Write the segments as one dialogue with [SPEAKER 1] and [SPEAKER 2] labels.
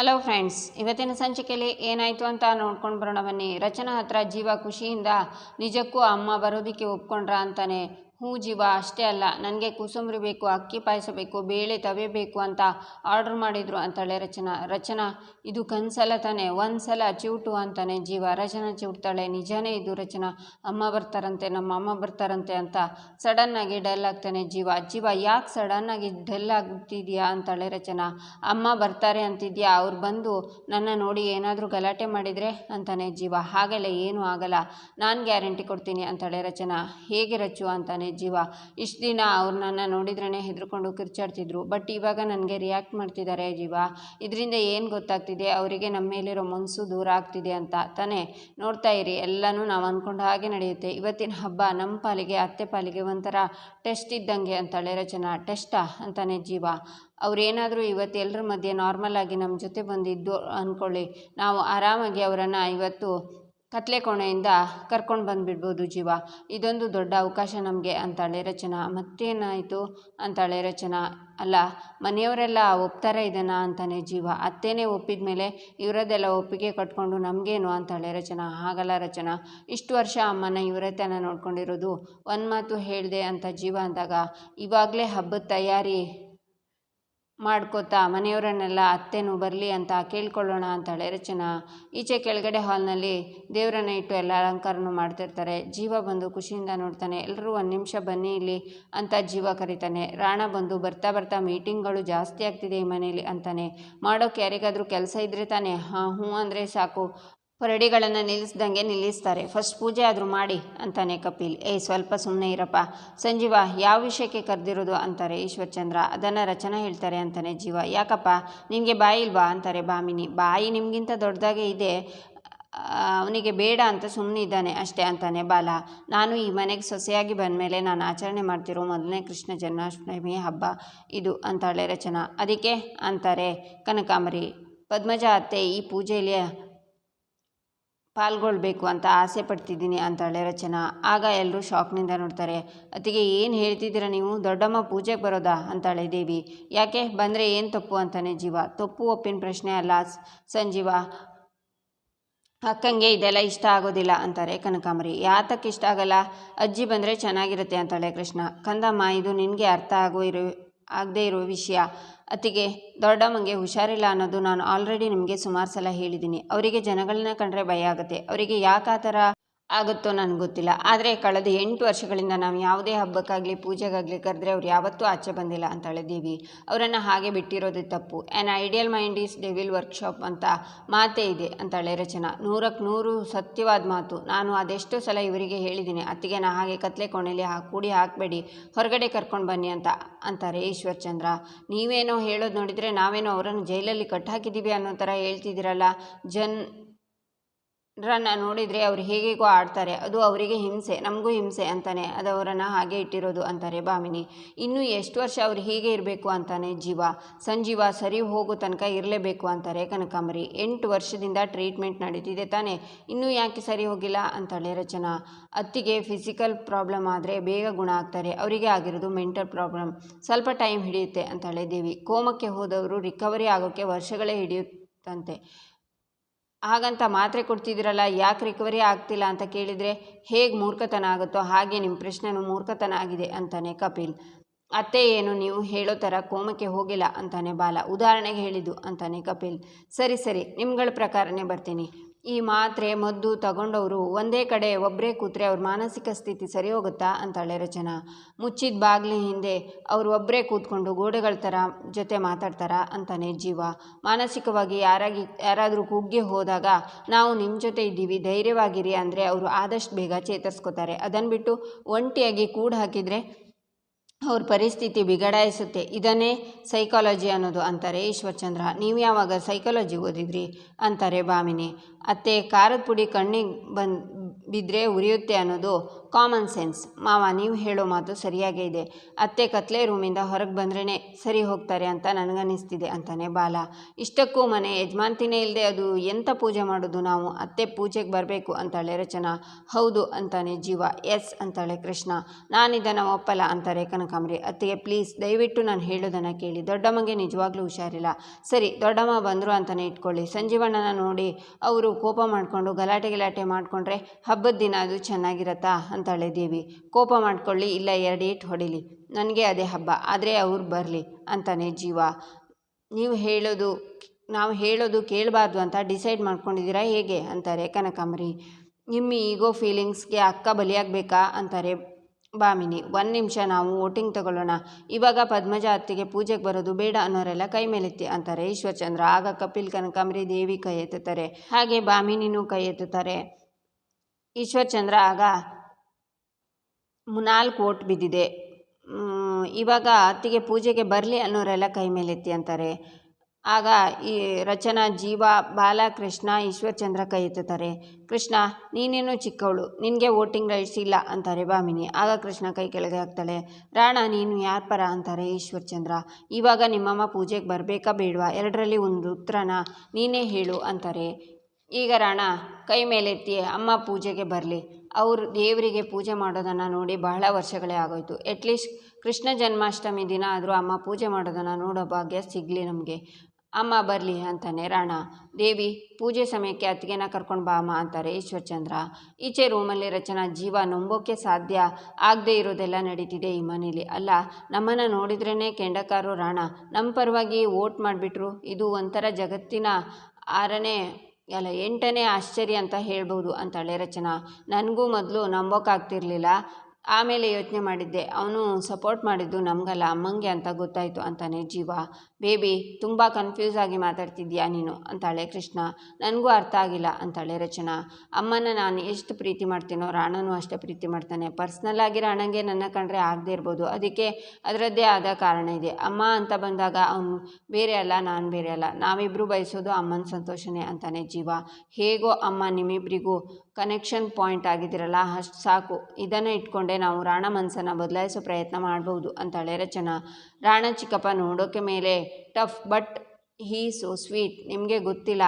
[SPEAKER 1] Hello friends ಇವತ್ತಿನ ಸಂಚಿಕೆಯಲ್ಲಿ ಏನಾಯಿತು ಅಂತ ನೋಡ್ಕೊಂಡು ಬರೋಣ ಬನ್ನಿ. ರಚನಾ ಹತ್ರ ಜೀವ ಖುಷಿಯಿಂದ ನಿಜಕ್ಕೂ ಅಮ್ಮ ಬರೋದಕ್ಕೆ ಒಪ್ಕೊಂಡ್ರ ಅಂತಾನೆ. ಹ್ಞೂ ಜೀವ, ಅಷ್ಟೇ ಅಲ್ಲ. ನನಗೆ ಕುಸುಂಬರಿ ಬೇಕು, ಅಕ್ಕಿ ಪಾಯಸ ಬೇಕು, ಬೇಳೆ ತವೆ ಬೇಕು ಅಂತ ಆರ್ಡ್ರ್ ಮಾಡಿದ್ರು ಅಂತಾಳೆ ರಚನಾ. ರಚನಾ, ಇದು ಕನ್ಸಲ್ಲ ತಾನೆ? ಒಂದು ಸಲ ಚಿವುಟು ಅಂತಾನೆ ಜೀವ. ರಚನಾ ಚಿವುಟ್ತಾಳೆ ನಿಜಾನೇ ಇದು ರಚನಾ. ಅಮ್ಮ ಬರ್ತಾರಂತೆ, ನಮ್ಮ ಅಮ್ಮ ಬರ್ತಾರಂತೆ ಅಂತ ಸಡನ್ನಾಗಿ ಡಲ್ ಆಗ್ತಾನೆ ಜೀವ. ಜೀವ, ಯಾಕೆ ಸಡನ್ನಾಗಿ ಡಲ್ ಆಗ್ತಿದ್ಯಾ ಅಂತಾಳೆ ರಚನಾ. ಅಮ್ಮ ಬರ್ತಾರೆ ಅಂತಿದ್ಯಾ? ಅವ್ರು ಬಂದು ನನ್ನ ನೋಡಿ ಏನಾದರೂ ಗಲಾಟೆ ಮಾಡಿದರೆ ಅಂತಾನೆ ಜೀವ. ಹಾಗೆಲ್ಲ ಏನೂ ಆಗಲ್ಲ. ನಾನು ಗ್ಯಾರಂಟಿ ಕೊಡ್ತೀನಿ ಅಂತಾಳೆ ರಚನಾ. ಹೇಗೆ ರಚು ಅಂತಾನೆ ಜೀವ. ಇಷ್ಟು ದಿನ ಅವ್ರು ನನ್ನ ನೋಡಿದ್ರೇ ಹೆದರ್ಕೊಂಡು ಕಿರ್ಚಾಡ್ತಿದ್ರು. ಬಟ್ ಇವಾಗ ನನಗೆ ರಿಯಾಕ್ಟ್ ಮಾಡ್ತಿದ್ದಾರೆ ಜೀವ. ಇದರಿಂದ ಏನು ಗೊತ್ತಾಗ್ತಿದೆ? ಅವರಿಗೆ ನಮ್ಮ ಮೇಲಿರೋ ಮನಸ್ಸು ದೂರ ಆಗ್ತಿದೆ ಅಂತ. ತಾನೇ, ನೋಡ್ತಾ ಇರಿ. ಎಲ್ಲನೂ ನಾವು ಅಂದ್ಕೊಂಡು ಹಾಗೆ ನಡೆಯುತ್ತೆ. ಇವತ್ತಿನ ಹಬ್ಬ ನಮ್ಮ ಪಾಲಿಗೆ, ಅತ್ತೆ ಪಾಲಿಗೆ ಒಂಥರ ಟೆಸ್ಟ್ ಇದ್ದಂಗೆ ಅಂತಾಳೆ ರಚನಾ. ಟೆಸ್ಟಾ ಅಂತಾನೆ ಜೀವ. ಅವರೇನಾದರೂ ಇವತ್ತು ಎಲ್ಲರ ಮಧ್ಯೆ ನಾರ್ಮಲ್ ಆಗಿ ನಮ್ಮ ಜೊತೆ ಬಂದಿದ್ದು ಅಂದ್ಕೊಳ್ಳಿ ನಾವು ಆರಾಮಾಗಿ ಅವರನ್ನು ಇವತ್ತು ಕತ್ಲೆ ಕೋಣೆಯಿಂದ ಕರ್ಕೊಂಡು ಬಂದುಬಿಡ್ಬೋದು ಜೀವ. ಇದೊಂದು ದೊಡ್ಡ ಅವಕಾಶ ನಮಗೆ, ಅಂತಾಳೆ ರಚನಾ. ಮತ್ತೇನಾಯಿತು? ಅಂತಾಳೆ ರಚನಾ. ಅಲ್ಲ, ಮನೆಯವರೆಲ್ಲ ಒಪ್ತಾರೆ ಇದನ್ನು ಅಂತಾನೆ ಜೀವ. ಅತ್ತೇನೆ ಒಪ್ಪಿದ ಮೇಲೆ ಇವರದ್ದೆಲ್ಲ ಒಪ್ಪಿಗೆ ಕಟ್ಕೊಂಡು ನಮಗೇನು? ಅಂತಾಳೆ ರಚನಾ. ಹಾಗಲ್ಲ ರಚನಾ. ಇಷ್ಟು ವರ್ಷ ಅಮ್ಮನ ಇವರತನ ನೋಡ್ಕೊಂಡಿರೋದು. ಒಂದು ಮಾತು ಹೇಳಿದೆ ಅಂತ ಜೀವ ಅಂದಾಗ, ಇವಾಗಲೇ ಹಬ್ಬದ ತಯಾರಿ ಮಾಡ್ಕೋತಾ ಮನೆಯವರನ್ನೆಲ್ಲ ಅತ್ತೆನೂ ಬರಲಿ ಅಂತ ಕೇಳ್ಕೊಳ್ಳೋಣ ಅಂತಾಳೆ ರಚನಾ. ಈಚೆ ಕೆಳಗಡೆ ಹಾಲ್ನಲ್ಲಿ ದೇವರನ್ನ ಇಟ್ಟು ಎಲ್ಲ ಅಲಂಕಾರನೂ ಮಾಡ್ತಿರ್ತಾರೆ. ಜೀವ ಬಂದು ಖುಷಿಯಿಂದ ನೋಡ್ತಾನೆ ಎಲ್ಲರೂ ಒಂದು ನಿಮಿಷ ಬನ್ನಿ ಇಲ್ಲಿ ಅಂತ ಜೀವ ಕರೀತಾನೆ. ರಾಣ ಬಂದು ಬರ್ತಾ ಬರ್ತಾ ಮೀಟಿಂಗ್ಗಳು ಜಾಸ್ತಿ ಆಗ್ತಿದೆ ಈ ಮನೇಲಿ ಅಂತಾನೆ. ಮಾಡೋಕೆ ಯಾರಿಗಾದರೂ ಕೆಲಸ ಇದ್ದರೆ ತಾನೇ? ಹಾಂ, ಹ್ಞೂ ಅಂದರೆ ಸಾಕು. ಪರಡಿಗಳನ್ನು ನಿಲ್ಲಿಸ್ದಂಗೆ ನಿಲ್ಲಿಸ್ತಾರೆ. ಫಸ್ಟ್ ಪೂಜೆ ಆದರೂ ಮಾಡಿ ಅಂತಾನೆ ಕಪಿಲ್. ಏಯ್ ಸ್ವಲ್ಪ ಸುಮ್ಮನೆ ಇರಪ್ಪ. ಸಂಜೀವ, ಯಾವ ವಿಷಯಕ್ಕೆ ಕರೆದಿರೋದು? ಅಂತಾರೆ ಈಶ್ವರಚಂದ್ರ. ಅದನ್ನು ರಚನಾ ಹೇಳ್ತಾರೆ ಅಂತಾನೆ ಜೀವ. ಯಾಕಪ್ಪ? ನಿಮಗೆ ಬಾಯಿ ಇಲ್ವಾ? ಅಂತಾರೆ ಬಾಮಿನಿ ಬಾಯಿ ನಿಮಗಿಂತ ದೊಡ್ಡದಾಗೆ ಇದೆ. ಅವನಿಗೆ ಬೇಡ ಅಂತ ಸುಮ್ಮನೆ ಇದ್ದಾನೆ ಅಷ್ಟೇ ಅಂತಾನೆ ಬಾಲ. ನಾನು ಈ ಮನೆಗೆ ಸೊಸೆಯಾಗಿ ಬಂದಮೇಲೆ ನಾನು ಆಚರಣೆ ಮಾಡ್ತಿರೋ ಮೊದಲನೇ ಕೃಷ್ಣ ಜನ್ಮಾಷ್ಟಮಿ ಹಬ್ಬ ಇದು ಅಂತಾಳೆ ರಚನಾ. ಅದಕ್ಕೆ? ಅಂತಾರೆ ಕನಕಾಂಬರಿ. ಪದ್ಮಜ ಅತ್ತೆ, ಈ ಪೂಜೆಯಲ್ಲಿ ಪಾಲ್ಗೊಳ್ಬೇಕು ಅಂತ ಆಸೆ ಪಡ್ತಿದ್ದೀನಿ ಅಂತಾಳೆ ರಚನಾ. ಆಗ ಎಲ್ಲರೂ ಶಾಕ್ನಿಂದ ನೋಡ್ತಾರೆ ಅತಿಗೆ ಏನು ಹೇಳ್ತಿದ್ದೀರ ನೀವು? ದೊಡ್ಡಮ್ಮ ಪೂಜೆಗೆ ಬರೋದಾ? ಅಂತಾಳೆ ದೇವಿ. ಯಾಕೆ? ಬಂದರೆ ಏನು ತಪ್ಪು ಅಂತಾನೆ ಜೀವ. ತಪ್ಪು ಒಪ್ಪಿನ ಪ್ರಶ್ನೆ ಅಲ್ಲ ಸಂಜೀವ. ಅಕ್ಕಂಗೆ ಇದೆಲ್ಲ ಇಷ್ಟ ಆಗೋದಿಲ್ಲ ಅಂತಾರೆ ಕನಕಾಂಬರಿ. ಯಾತಕ್ಕೆ ಇಷ್ಟ ಆಗಲ್ಲ? ಅಜ್ಜಿ ಬಂದರೆ ಚೆನ್ನಾಗಿರುತ್ತೆ ಅಂತಾಳೆ ಕೃಷ್ಣ. ಕಂದಮ್ಮ, ಇದು ನಿನಗೆ ಅರ್ಥ ಆಗೋ ಇರೋ, ಆಗದೇ ಇರೋ ವಿಷಯ. ಅತಿಗೆ ದೊಡ್ಡಮ್ಮಂಗೆ ಹುಷಾರಿಲ್ಲ ಅನ್ನೋದು ನಾನು ಆಲ್ರೆಡಿ ನಿಮಗೆ ಸುಮಾರು ಸಲ ಹೇಳಿದ್ದೀನಿ ಅವರಿಗೆ ಜನಗಳನ್ನ ಕಂಡರೆ ಭಯ ಆಗುತ್ತೆ. ಅವರಿಗೆ ಯಾಕೆ ಆ ಥರ ಆಗುತ್ತೋ ನನಗೆ ಗೊತ್ತಿಲ್ಲ. ಆದರೆ ಕಳೆದ ಎಂಟು ವರ್ಷಗಳಿಂದ ನಾವು ಯಾವುದೇ ಹಬ್ಬಕ್ಕಾಗಲಿ, ಪೂಜೆಗಾಗಲಿ ಕರೆದ್ರೆ ಅವ್ರು ಯಾವತ್ತೂ ಆಚೆ ಬಂದಿಲ್ಲ ಅಂತ ದೇವಿ ಅವರನ್ನು ಹಾಗೆ ಬಿಟ್ಟಿರೋದು ತಪ್ಪು. An ideal mind is devil workshop ಅಂತ ಮಾತೇ ಇದೆ ಅಂತಾಳೆ ರಚನಾ. ನೂರಕ್ಕೆ ನೂರು ಸತ್ಯವಾದ ಮಾತು. ನಾನು ಅದೆಷ್ಟೋ ಸಲ ಇವರಿಗೆ ಹೇಳಿದ್ದೀನಿ ಅತ್ತಿಗೆ ನಾ ಹಾಗೆ ಕತ್ಲೆ ಕೋಣೆಯಲ್ಲಿ ಕೂಡಿ ಹಾಕಬೇಡಿ, ಹೊರಗಡೆ ಕರ್ಕೊಂಡು ಬನ್ನಿ ಅಂತ ಅಂತಾರೆ ಈಶ್ವರ್ಚಂದ್ರ ನೀವೇನೋ ಹೇಳೋದು ನೋಡಿದರೆ ನಾವೇನೋ ಅವರನ್ನು ಜೈಲಲ್ಲಿ ಕಟ್ಟಾಕಿದ್ದೀವಿ ಅನ್ನೋ ಥರ ಹೇಳ್ತಿದ್ದೀರಲ್ಲ. ಜನ್ ರನ್ನ ನೋಡಿದರೆ ಅವ್ರು ಹೇಗೇಗೋ ಆಡ್ತಾರೆ. ಅದು ಅವರಿಗೆ ಹಿಂಸೆ, ನಮಗೂ ಹಿಂಸೆ ಅಂತಾನೆ. ಅದು ಅವರನ್ನು ಹಾಗೆ ಇಟ್ಟಿರೋದು ಅಂತಾರೆ ಭಾಮಿನಿ ಇನ್ನೂ ಎಷ್ಟು ವರ್ಷ ಅವ್ರು ಹೀಗೆ ಇರಬೇಕು ಅಂತಾನೆ ಜೀವ. ಸಂಜೀವ ಸರಿ ಹೋಗೋ ತನಕ ಇರಲೇಬೇಕು ಅಂತಾರೆ ಕನಕಾಂಬರಿ. ಎಂಟು ವರ್ಷದಿಂದ ಟ್ರೀಟ್ಮೆಂಟ್ ನಡೀತಿದೆ ತಾನೆ. ಇನ್ನೂ ಯಾಕೆ ಸರಿ ಹೋಗಿಲ್ಲ ಅಂತಾಳೆ ರಚನಾ. ಅತ್ತಿಗೆ ಫಿಸಿಕಲ್ ಪ್ರಾಬ್ಲಮ್ ಆದರೆ ಬೇಗ ಗುಣ ಆಗ್ತಾರೆ. ಅವರಿಗೆ ಆಗಿರೋದು ಮೆಂಟಲ್ ಪ್ರಾಬ್ಲಮ್ ಸ್ವಲ್ಪ ಟೈಮ್ ಹಿಡಿಯುತ್ತೆ ಅಂತಾಳೆ ದೇವಿ. ಕೋಮಕ್ಕೆ ಹೋದವರು ರಿಕವರಿ ಆಗೋಕ್ಕೆ ವರ್ಷಗಳೇ ಹಿಡಿಯುತ್ತಂತೆ. ಹಾಗಂತ ಮಾತ್ರೆ ಕೊಡ್ತಿದ್ದೀರಲ್ಲ, ಯಾಕೆ ರಿಕವರಿ ಆಗ್ತಿಲ್ಲ ಅಂತ ಕೇಳಿದರೆ, ಹೇಗೆ ಮೂರ್ಖತನ ಆಗುತ್ತೋ ಹಾಗೆ ನಿಮ್ಮ ಪ್ರಶ್ನೆನೂ ಮೂರ್ಖತನ ಆಗಿದೆ ಅಂತಾನೆ ಕಪಿಲ್. ಅತ್ತೆ ಏನು, ನೀವು ಹೇಳೋ ಥರ ಕೋಮಕ್ಕೆ ಹೋಗಿಲ್ಲ ಅಂತಾನೆ ಬಾಲ. ಉದಾಹರಣೆಗೆ ಹೇಳಿದ್ದು ಅಂತಾನೆ ಕಪಿಲ್. ಸರಿ ಸರಿ, ನಿಮ್ಗಳ ಪ್ರಕಾರನೇ ಬರ್ತೀನಿ. ಈ ಮಾತ್ರೆ ಮದ್ದು ತಗೊಂಡವರು ಒಂದೇ ಕಡೆ ಒಬ್ಬರೇ ಕೂತ್ರೆ ಅವ್ರ ಮಾನಸಿಕ ಸ್ಥಿತಿ ಸರಿ ಹೋಗುತ್ತಾ ಅಂತಾಳೆ ರಚನಾ. ಮುಚ್ಚಿದ ಬಾಗಿಲ ಹಿಂದೆ ಅವರು ಒಬ್ಬರೇ ಕೂತ್ಕೊಂಡು ಗೋಡೆಗಳ ಥರ ಜೊತೆ ಮಾತಾಡ್ತಾರಾ ಅಂತಾನೆ ಜೀವ. ಮಾನಸಿಕವಾಗಿ ಯಾರಾಗಿ, ಯಾರಾದರೂ ಕುಗ್ಗಿ ಹೋದಾಗ ನಾವು ನಿಮ್ಮ ಜೊತೆ ಇದ್ದೀವಿ, ಧೈರ್ಯವಾಗಿರಿ ಅಂದರೆ ಅವರು ಆದಷ್ಟು ಬೇಗ ಚೇತರಿಸ್ಕೋತಾರೆ. ಅದನ್ನು ಬಿಟ್ಟು ಒಂಟಿಯಾಗಿ ಕೂಡು ಹಾಕಿದರೆ ಅವ್ರ ಪರಿಸ್ಥಿತಿ ಬಿಗಡಾಯಿಸುತ್ತೆ. ಇದನ್ನೇ ಸೈಕಾಲಜಿ ಅನ್ನೋದು ಅಂತಾರೆ ಈಶ್ವರ್ಚಂದ್ರ. ನೀವು ಯಾವಾಗ ಸೈಕಾಲಜಿ ಓದಿದ್ರಿ? ಅಂತಾರೆ ಭಾಮಿನಿ. ಅತ್ತೆ ಖಾರದ ಪುಡಿ ಕಣ್ಣಿಗೆ ಬಂದು ಬಿದ್ದರೆ ಉರಿಯುತ್ತೆ ಅನ್ನೋದು ಕಾಮನ್ ಸೆನ್ಸ್ ಮಾವ, ನೀವು ಹೇಳೋ ಮಾತು ಸರಿಯಾಗೇ ಇದೆ. ಅತ್ತೆ ಕತ್ಲೆ ರೂಮಿಂದ ಹೊರಗೆ ಬಂದ್ರೇ ಸರಿ ಹೋಗ್ತಾರೆ ಅಂತ ನನಗನ್ನಿಸ್ತಿದೆ ಅಂತಾನೆ ಬಾಲ. ಇಷ್ಟಕ್ಕೂ ಮನೆ ಯಜಮಾನ್ತಿನೇ ಇಲ್ಲದೆ ಅದು ಎಂಥ ಪೂಜೆ ಮಾಡೋದು ನಾವು? ಅತ್ತೆ ಪೂಜೆಗೆ ಬರಬೇಕು ಅಂತಾಳೆ ರಚನಾ. ಹೌದು ಅಂತಾನೆ ಜೀವ. ಎಸ್ ಅಂತಾಳೆ ಕೃಷ್ಣ. ನಾನಿದನ್ನು ಒಪ್ಪಲ್ಲ ಅಂತಾರೆ ಕನಕಾಂಬ್ರಿ. ಅತ್ತೆಗೆ ಪ್ಲೀಸ್ ದಯವಿಟ್ಟು ನಾನು ಹೇಳೋದನ್ನು ಕೇಳಿ. ದೊಡ್ಡಮ್ಮಗೆ ನಿಜವಾಗ್ಲೂ ಹುಷಾರಿಲ್ಲ. ಸರಿ, ದೊಡ್ಡಮ್ಮ ಬಂದರು ಅಂತಲೇ ಇಟ್ಕೊಳ್ಳಿ. ಸಂಜೀವಣ್ಣನ ನೋಡಿ ಅವರು ಕೋಪ ಮಾಡಿಕೊಂಡು ಗಲಾಟೆ ಗಲಾಟೆ ಮಾಡಿಕೊಂಡ್ರೆ ಹಬ್ಬದ ದಿನ ಅದು ಚೆನ್ನಾಗಿರತ್ತಾ? ಅಂತಾಳೆ ದೇವಿ ಕೋಪ ಮಾಡ್ಕೊಳ್ಳಿ, ಇಲ್ಲ ಎರಡು ಏಟ್ ಹೊಡಿಲಿ. ನನಗೆ ಅದೇ ಹಬ್ಬ, ಆದರೆ ಅವ್ರು ಬರಲಿ ಅಂತಾನೆ ಜೀವ. ನೀವು ಹೇಳೋದು, ನಾವು ಹೇಳೋದು ಕೇಳಬಾರ್ದು ಅಂತ ಡಿಸೈಡ್ ಮಾಡ್ಕೊಂಡಿದ್ದೀರಾ ಹೇಗೆ ಅಂತಾರೆ ಕನಕಾಂಬರಿ. ನಿಮ್ಮ ಈಗೋ ಫೀಲಿಂಗ್ಸ್ಗೆ ಅಕ್ಕ ಬಲಿಯಾಗಬೇಕಾ ಅಂತಾರೆ ಬಾಮಿನಿ. ಒಂದು ನಿಮಿಷ ನಾವು ವೋಟಿಂಗ್ ತಗೊಳ್ಳೋಣ. ಇವಾಗ ಪದ್ಮಜ ಅತ್ತಿಗೆ ಪೂಜೆಗೆ ಬರೋದು ಬೇಡ ಅನ್ನೋರೆಲ್ಲ ಕೈ ಮೇಲೆತ್ತಿ ಅಂತಾರೆ. ಈಶ್ವರಚಂದ್ರ, ಆಗ ಕಪಿಲ್, ಕನಕಾಂಬರಿ, ದೇವಿ ಕೈ ಎತ್ತುತ್ತಾರೆ. ಹಾಗೆ ಬಾಮಿನಿನೂ ಕೈ ಎತ್ತುತ್ತಾರೆ. ಈಶ್ವರಚಂದ್ರ ಆಗ ನಾಲ್ಕು ಓಟ್ ಬಿದ್ದಿದೆ. ಇವಾಗ ಅತ್ತಿಗೆ ಪೂಜೆಗೆ ಬರಲಿ ಅನ್ನೋರೆಲ್ಲ ಕೈ ಮೇಲೆತ್ತಿ ಅಂತಾರೆ. ಆಗ ಈ ರಚನಾ ಜೀವ ಬಾಲ ಕೃಷ್ಣ ಈಶ್ವರಚಂದ್ರ ಕೈ ಎತ್ತುತ್ತಾರೆ. ಕೃಷ್ಣ, ನೀನೇನು ಚಿಕ್ಕವಳು, ನಿನಗೆ ವೋಟಿಂಗ್ ರೈಟ್ಸ್ ಇಲ್ಲ ಅಂತಾರೆ ಬಾಮಿನಿ. ಆಗ ಕೃಷ್ಣ ಕೈ ಕೆಳಗೆ ಹಾಕ್ತಾಳೆ. ರಾಣ, ನೀನು ಯಾರ ಪರ ಅಂತಾರೆ ಈಶ್ವರಚಂದ್ರ. ಇವಾಗ ನಿಮ್ಮಮ್ಮ ಪೂಜೆಗೆ ಬರಬೇಕಾ ಬೇಡವಾ? ಎರಡರಲ್ಲಿ ಒಂದು ಉತ್ತರನ ನೀನೇ ಹೇಳು ಅಂತಾರೆ. ಈಗ ರಾಣ, ಕೈ ಮೇಲೆತ್ತಿ ಅಮ್ಮ ಪೂಜೆಗೆ ಬರಲಿ. ಅವರು ದೇವರಿಗೆ ಪೂಜೆ ಮಾಡೋದನ್ನು ನೋಡಿ ಬಹಳ ವರ್ಷಗಳೇ ಆಗೋಯಿತು. ಅಟ್ಲೀಸ್ಟ್ ಕೃಷ್ಣ ಜನ್ಮಾಷ್ಟಮಿ ದಿನ ಆದರೂ ಅಮ್ಮ ಪೂಜೆ ಮಾಡೋದನ್ನು ನೋಡೋ ಭಾಗ್ಯ ಸಿಗಲಿ ನಮಗೆ. ಅಮ್ಮ ಬರಲಿ ಅಂತಾನೆ ರಾಣ. ದೇವಿ, ಪೂಜೆ ಸಮಯಕ್ಕೆ ಅತ್ತಿಗೆನ ಕರ್ಕೊಂಡು ಬಾ ಅಮ್ಮ ಅಂತಾರೆ ಈಶ್ವರಚಂದ್ರ. ಈಚೆ ರೂಮಲ್ಲಿ ರಚನಾ ಜೀವ ನಂಬೋಕೆ ಸಾಧ್ಯ ಆಗದೆ ಇರೋದೆಲ್ಲ ನಡೀತಿದೆ ಈ ಮನೇಲಿ. ಅಲ್ಲ, ನಮ್ಮನ್ನು ನೋಡಿದ್ರೇ ಕೆಂಡಕಾರು ರಾಣ. ನಮ್ಮ ಪರವಾಗಿ ವೋಟ್ ಮಾಡಿಬಿಟ್ರು. ಇದು ಒಂಥರ ಜಗತ್ತಿನ ಆರನೇ ಅಲ್ಲ ಎಂಟನೇ ಆಶ್ಚರ್ಯ ಅಂತ ಹೇಳ್ಬೋದು ಅಂತಾಳೆ ರಚನಾ. ನನಗೂ ಮೊದಲು ನಂಬೋಕ್ಕಾಗ್ತಿರ್ಲಿಲ್ಲ ಆಮೇಲೆ ಯೋಚನೆ ಮಾಡಿದ್ದೆ, ಅವನು ಸಪೋರ್ಟ್ ಮಾಡಿದ್ದು ನಮಗಲ್ಲ, ಅಮ್ಮಂಗೆ ಅಂತ ಗೊತ್ತಾಯಿತು ಅಂತಾನೆ ಜೀವ. ಬೇಬಿ, ತುಂಬ ಕನ್ಫ್ಯೂಸ್ ಆಗಿ ಮಾತಾಡ್ತಿದ್ಯಾ ನೀನು? ಅಂತಾಳೆ ಕೃಷ್ಣ. ನನಗೂ ಅರ್ಥ ಆಗಿಲ್ಲ, ಅಂತಾಳೆ ರಚನಾ. ಅಮ್ಮನ ನಾನು ಎಷ್ಟು ಪ್ರೀತಿ ಮಾಡ್ತೀನೋ, ರಾಣನೂ ಅಷ್ಟೇ ಪ್ರೀತಿ ಮಾಡ್ತಾನೆ. ಪರ್ಸ್ನಲ್ ಆಗಿ ರಾಣಂಗೆ ನನ್ನ ಕಂಡ್ರೆ ಆಗದೆ ಇರ್ಬೋದು. ಅದಕ್ಕೆ ಅದರದ್ದೇ ಆದ ಕಾರಣ ಇದೆ. ಅಮ್ಮ ಅಂತ ಬಂದಾಗ ಅವನು, ಬೇರೆ ಅಲ್ಲ, ನಾನು ಬೇರೆ ಅಲ್ಲ. ನಾವಿಬ್ಬರು ಬಯಸೋದು ಅಮ್ಮನ ಸಂತೋಷನೇ, ಅಂತಾನೆ ಜೀವ. ಹೇಗೋ ಅಮ್ಮ ನಿಮ್ಮಿಬ್ಬರಿಗೂ ಕನೆಕ್ಷನ್ ಪಾಯಿಂಟ್ ಆಗಿದ್ದೀರಲ್ಲ, ಅಷ್ಟು ಸಾಕು. ಇದನ್ನು ಇಟ್ಕೊಂಡೆ ನಾವು ರಾಣ ಮನಸ್ಸನ್ನು ಬದಲಾಯಿಸೋ ಪ್ರಯತ್ನ ಮಾಡ್ಬೋದು ಅಂತಾಳೆ ರಚನಾ. ರಾಣ ಚಿಕ್ಕಪ್ಪ ನೋಡೋಕೆ ಮೇಲೆ tough but he so sweet ನಿಮಗೆ ಗೊತ್ತಿಲ್ಲ.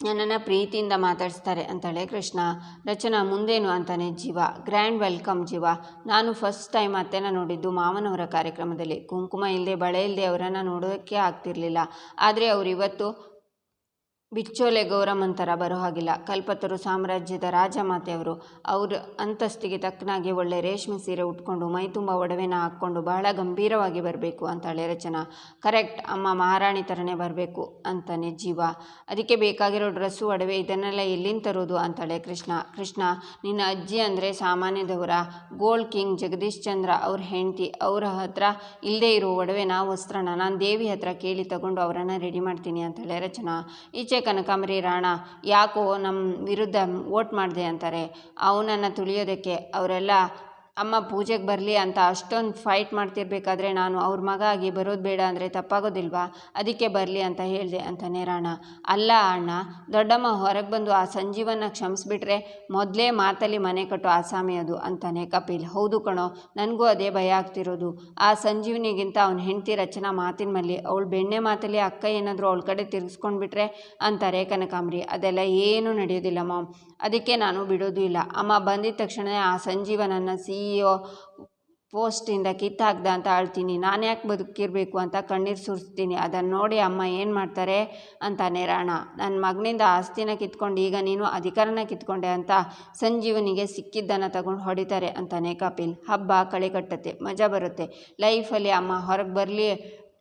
[SPEAKER 1] ನನ್ನನ್ನು ಪ್ರೀತಿಯಿಂದ ಮಾತಾಡಿಸ್ತಾರೆ ಅಂತಾಳೆ ಕೃಷ್ಣ. ರಚನಾ, ಮುಂದೇನು ಅಂತಾನೆ ಜೀವ. ಗ್ರ್ಯಾಂಡ್ ವೆಲ್ಕಮ್ ಜೀವ. ನಾನು ಫಸ್ಟ್ ಟೈಮ್ ಅತ್ತೆನ ನೋಡಿದ್ದು ಮಾವನವರ ಕಾರ್ಯಕ್ರಮದಲ್ಲಿ. ಕುಂಕುಮ ಇಲ್ಲದೆ ಬಳೆ ಇಲ್ಲದೆ ಅವರನ್ನು ನೋಡೋಕ್ಕೆ ಆಗ್ತಿರಲಿಲ್ಲ. ಆದರೆ ಅವರು ಇವತ್ತು ಬಿಚ್ಚೋಲೆ ಗೌರಮ್ಮಂತರ ಬರೋ ಹಾಗಿಲ್ಲ. ಕಲ್ಪತರು ಸಾಮ್ರಾಜ್ಯದ ರಾಜಮಾತೆಯವರು ಅವ್ರ. ಅಂತಸ್ತಿಗೆ ತಕ್ಕನಾಗಿ ಒಳ್ಳೆ ರೇಷ್ಮೆ ಸೀರೆ ಉಟ್ಕೊಂಡು ಮೈ ತುಂಬ ಒಡವೆನ ಹಾಕ್ಕೊಂಡು ಬಹಳ ಗಂಭೀರವಾಗಿ ಬರಬೇಕು ಅಂತಾಳೆ ರಚನಾ. ಕರೆಕ್ಟ್, ಅಮ್ಮ ಮಹಾರಾಣಿ ಥರನೇ ಬರಬೇಕು ಅಂತಾನೆ ಜೀವ. ಅದಕ್ಕೆ ಬೇಕಾಗಿರೋ ಡ್ರೆಸ್ಸು, ಒಡವೆ ಇದನ್ನೆಲ್ಲ ಎಲ್ಲಿಂದ ತರೋದು ಅಂತಾಳೆ ಕೃಷ್ಣ. ಕೃಷ್ಣ, ನಿನ್ನ ಅಜ್ಜಿ ಅಂದರೆ ಸಾಮಾನ್ಯದವರ? ಗೋಲ್ಡ್ ಕಿಂಗ್ ಜಗದೀಶ್ ಚಂದ್ರ ಅವ್ರ ಹೆಂಡತಿ, ಅವರ ಹತ್ರ ಇಲ್ಲದೆ ಇರೋ ಒಡವೆನ, ವಸ್ತ್ರನ ನಾನು ದೇವಿ ಹತ್ರ ಕೇಳಿ ತಗೊಂಡು ಅವರನ್ನು ರೆಡಿ ಮಾಡ್ತೀನಿ ಅಂತಾಳೆ ರಚನಾ. ಈಚೆ ಕನಕಾಂಬರಿ ರಾಣ ಯಾಕೋ ನಮ್ಮ ವಿರುದ್ಧ ವೋಟ್ ಮಾಡಿದೆ ಅಂತಾರೆ. ಅವನನ್ನು ತುಳಿಯೋದಕ್ಕೆ ಅವರೆಲ್ಲ ಅಮ್ಮ ಪೂಜೆಗೆ ಬರಲಿ ಅಂತ ಅಷ್ಟೊಂದು ಫೈಟ್ ಮಾಡ್ತಿರ್ಬೇಕಾದ್ರೆ ನಾನು ಅವ್ರ ಮಗ ಆಗಿ ಬರೋದು ಬೇಡ ಅಂದರೆ ತಪ್ಪಾಗೋದಿಲ್ವಾ? ಅದಕ್ಕೆ ಬರಲಿ ಅಂತ ಹೇಳಿದೆ ಅಂತಾನೆ ರಾಣ. ಅಲ್ಲ ಅಣ್ಣ, ದೊಡ್ಡಮ್ಮ ಹೊರಗೆ ಬಂದು ಆ ಸಂಜೀವನ ಕ್ಷಮಿಸ್ಬಿಟ್ರೆ ಮೊದಲೇ ಮಾತಲ್ಲಿ ಮನೆ ಕಟ್ಟು ಆಸಾಮಿ ಅದು ಅಂತಾನೆ ಕಪಿಲ್. ಹೌದು ಕಣೋ, ನನಗೂ ಅದೇ ಭಯ ಆಗ್ತಿರೋದು. ಆ ಸಂಜೀವನಿಗಿಂತ ಅವನ ಹೆಂಡತಿ ರಚನಾ ಮಾತಿನ ಮಲ್ಲಿ ಅವಳು ಬೆಣ್ಣೆ ಮಾತಲ್ಲಿ ಅಕ್ಕ ಏನಾದರೂ ಅವಳ ಕಡೆ ತಿರ್ಗಿಸ್ಕೊಂಡ್ಬಿಟ್ರೆ ಅಂತಾರೆ ಕನಕಾಂಬರಿ. ಅದೆಲ್ಲ ಏನೂ ನಡೆಯೋದಿಲ್ಲ ಮಾಮ್. ಅದಕ್ಕೆ ನಾನು ಬಿಡೋದು ಇಲ್ಲ. ಅಮ್ಮ ಬಂದಿದ್ದ ತಕ್ಷಣ ಆ ಸಂಜೀವನನ್ನು ಸಿ ಇ ಒ ಪೋಸ್ಟಿಂದ ಕಿತ್ತಾಕ್ದ ಅಂತ ಅಳ್ತೀನಿ ನಾನು ಯಾಕೆ ಬದುಕಿರಬೇಕು ಅಂತ ಕಣ್ಣೀರು ಸುರಿಸ್ತೀನಿ. ಅದನ್ನು ನೋಡಿ ಅಮ್ಮ ಏನು ಮಾಡ್ತಾರೆ ಅಂತ ನೇರಾಣ. ನನ್ನ ಮಗನಿಂದ ಆಸ್ತಿನ ಕಿತ್ಕೊಂಡು ಈಗ ನೀನು ಅಧಿಕಾರನ ಕಿತ್ಕೊಂಡೆ ಅಂತ ಸಂಜೀವನಿಗೆ ಸಿಕ್ಕಿದ್ದನ್ನು ತಗೊಂಡು ಹೊಡಿತಾರೆ ಅಂತಾನೆ ಕಪಿಲ್. ಹಬ್ಬ ಕಳೆ ಕಟ್ಟತ್ತೆ ಮಜಾ ಬರುತ್ತೆ. ಲೈಫಲ್ಲಿ ಅಮ್ಮ ಹೊರಗೆ ಬರಲಿ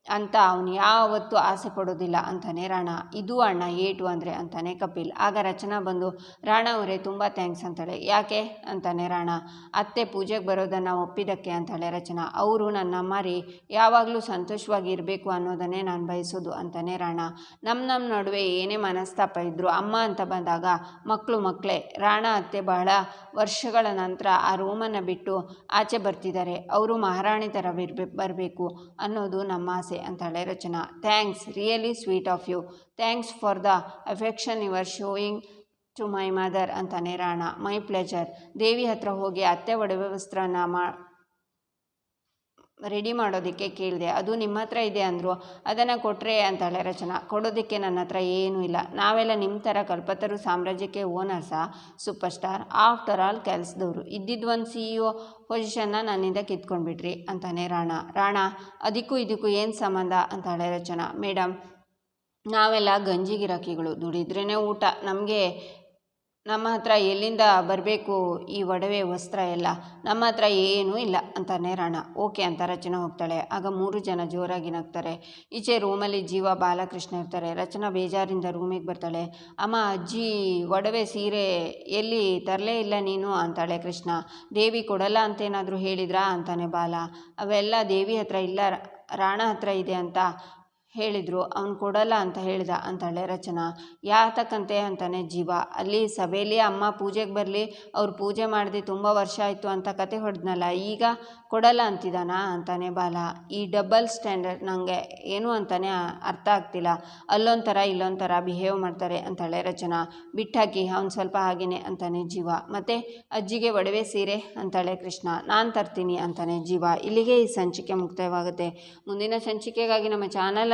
[SPEAKER 1] ಅಂತ ಅವನು ಯಾವತ್ತೂ ಆಸೆ ಪಡೋದಿಲ್ಲ ಅಂತಾನೆ ರಾಣ. ಇದು ಅಣ್ಣ, ಏಟು ಅಂದರೆ ಅಂತಾನೆ ಕಪಿಲ್. ಆಗ ರಚನಾ ಬಂದು, ರಾಣ ಅವರೇ, ತುಂಬ ಥ್ಯಾಂಕ್ಸ್ ಅಂತಾಳೆ. ಯಾಕೆ? ಅಂತಾನೆ ರಾಣ. ಅತ್ತೆ ಪೂಜೆಗೆ ಬರೋದನ್ನು ಒಪ್ಪಿದ್ದಕ್ಕೆ ಅಂತಾಳೆ ರಚನಾ. ಅವರು ನನ್ನ ಮಾರಿ ಯಾವಾಗಲೂ ಸಂತೋಷವಾಗಿ ಇರಬೇಕು ಅನ್ನೋದನ್ನೇ ನಾನು ಬಯಸೋದು ಅಂತಾನೆ ರಾಣ. ನಮ್ಮ ನಮ್ಮ ನಡುವೆ ಏನೇ ಮನಸ್ತಾಪ ಇದ್ದರೂ ಅಮ್ಮ ಅಂತ ಬಂದಾಗ ಮಕ್ಕಳು ಮಕ್ಕಳೇ ರಾಣ ಅತ್ತೆ ಬಹಳ ವರ್ಷಗಳ ನಂತರ ಆ ರೂಮನ್ನು ಬಿಟ್ಟು ಆಚೆ ಬರ್ತಿದ್ದಾರೆ. ಅವರು ಮಹಾರಾಣಿ ಥರ ಬಿರ್ಬೆ ಬರಬೇಕು ಅನ್ನೋದು ನಮ್ಮ ಆಸೆ. ಅಂತಾಳೆ Rachana. Thanks really sweet of you thanks for the affection you are showing to my mother ಅಂತಾನೆ ರಾಣ. ಮೈ ಪ್ಲೆಜರ್ ದೇವಿ ಹತ್ರ ಹೋಗಿ ಅತ್ತೆ ಒಡವೆ ವಸ್ತ್ರನ ಮಾ ರೆಡಿ ಮಾಡೋದಕ್ಕೆ ಕೇಳಿದೆ, ಅದು ನಿಮ್ಮ ಹತ್ರ ಇದೆ ಅಂದರು, ಅದನ್ನು ಕೊಟ್ಟರೆ ಅಂತಾಳೆ ರಚನಾ. ಕೊಡೋದಕ್ಕೆ ನನ್ನ ಹತ್ರ ಏನೂ ಇಲ್ಲ. ನಾವೆಲ್ಲ ನಿಮ್ಮ ಥರ ಕಲ್ಪತರು ಸಾಮ್ರಾಜ್ಯಕ್ಕೆ ಓನರ್ಸಾ ಸೂಪರ್ ಸ್ಟಾರ್ ಆಫ್ಟರ್ ಆಲ್ ಕೆಲಸದವರು. ಇದ್ದಿದ್ದು ಒಂದು ಸಿ ಇ ಒ ಪೊಸಿಷನ್ನ ನನ್ನಿಂದ ಕಿತ್ಕೊಂಡ್ಬಿಟ್ರಿ ಅಂತಾನೆ ರಾಣ. ರಾಣ, ಅದಕ್ಕೂ ಇದಕ್ಕೂ ಏನು ಸಂಬಂಧ? ಅಂತಾಳೆ ರಚನಾ. ಮೇಡಮ್ ನಾವೆಲ್ಲ ಗಂಜಿ ಗಿರಾಕಿಗಳು ದುಡಿದ್ರೇ ಊಟ. ನಮಗೆ ನಮ್ಮ ಹತ್ರ ಎಲ್ಲಿಂದ ಬರಬೇಕು ಈ ಒಡವೆ ವಸ್ತ್ರ ಎಲ್ಲ? ನಮ್ಮ ಹತ್ರ ಏನೂ ಇಲ್ಲ, ಅಂತಾನೆ ರಾಣ. ಓಕೆ ಅಂತ ರಚನಾ ಹೋಗ್ತಾಳೆ. ಆಗ ಮೂರು ಜನ ಜೋರಾಗಿ ನಗ್ತಾರೆ. ಈಚೆ ರೂಮಲ್ಲಿ ಜೀವ ಬಾಲಕೃಷ್ಣ ಇರ್ತಾರೆ. ರಚನಾ ಬೇಜಾರಿಂದ ರೂಮಿಗೆ ಬರ್ತಾಳೆ. ಅಮ್ಮ, ಅಜ್ಜಿ, ಒಡವೆ ಸೀರೆ ಎಲ್ಲಿ? ತರಲೇ ಇಲ್ಲ ನೀನು, ಅಂತಾಳೆ ಕೃಷ್ಣ. ದೇವಿ ಕೊಡಲ್ಲ ಅಂತೇನಾದರೂ ಹೇಳಿದ್ರಾ, ಅಂತಾನೆ ಬಾಲ. ಅವೆಲ್ಲ ದೇವಿ ಹತ್ರ ಇಲ್ಲ ರಾಣ ಹತ್ರ ಇದೆ ಅಂತ. ಹೇಳಿದರು, ಅವ್ನು ಕೊಡಲ್ಲ ಅಂತ ಹೇಳಿದ ಅಂತಾಳೆ ರಚನಾ. ಯಾತಕ್ಕಂತೆ ಅಂತಾನೆ ಜೀವ. ಅಲ್ಲಿ ಸಭೆಯಲ್ಲಿ ಅಮ್ಮ ಪೂಜೆಗೆ ಬರಲಿ, ಅವ್ರು ಪೂಜೆ ಮಾಡಿದೆ ತುಂಬ ವರ್ಷ ಆಯಿತು ಅಂತ ಕತೆ ಹೊಡೆದ್ನಲ್ಲ, ಈಗ ಕೊಡಲ್ಲ ಅಂತಿದ್ದಾನಾ ಅಂತಾನೆ ಬಾಲ. ಈ ಡಬಲ್ ಸ್ಟ್ಯಾಂಡರ್ಡ್ ನನಗೆ ಏನು ಅಂತಾನೆ ಅರ್ಥ ಆಗ್ತಿಲ್ಲ. ಅಲ್ಲೊಂಥರ, ಇಲ್ಲೊಂಥರ ಬಿಹೇವ್ ಮಾಡ್ತಾರೆ ಅಂತಾಳೆ ರಚನಾ. ಬಿಟ್ಟಾಕಿ, ಅವ್ನು ಸ್ವಲ್ಪ ಹಾಗೇನೆ ಅಂತಾನೆ ಜೀವ. ಮತ್ತು ಅಜ್ಜಿಗೆ ಒಡವೆ ಸೀರೆ ಅಂತಾಳೆ ಕೃಷ್ಣ. ನಾನು ತರ್ತೀನಿ ಅಂತಾನೆ ಜೀವ. ಇಲ್ಲಿಗೆ ಈ ಸಂಚಿಕೆ ಮುಕ್ತಾಯವಾಗುತ್ತೆ ಮುಂದಿನ ಸಂಚಿಕೆಗಾಗಿ ನಮ್ಮ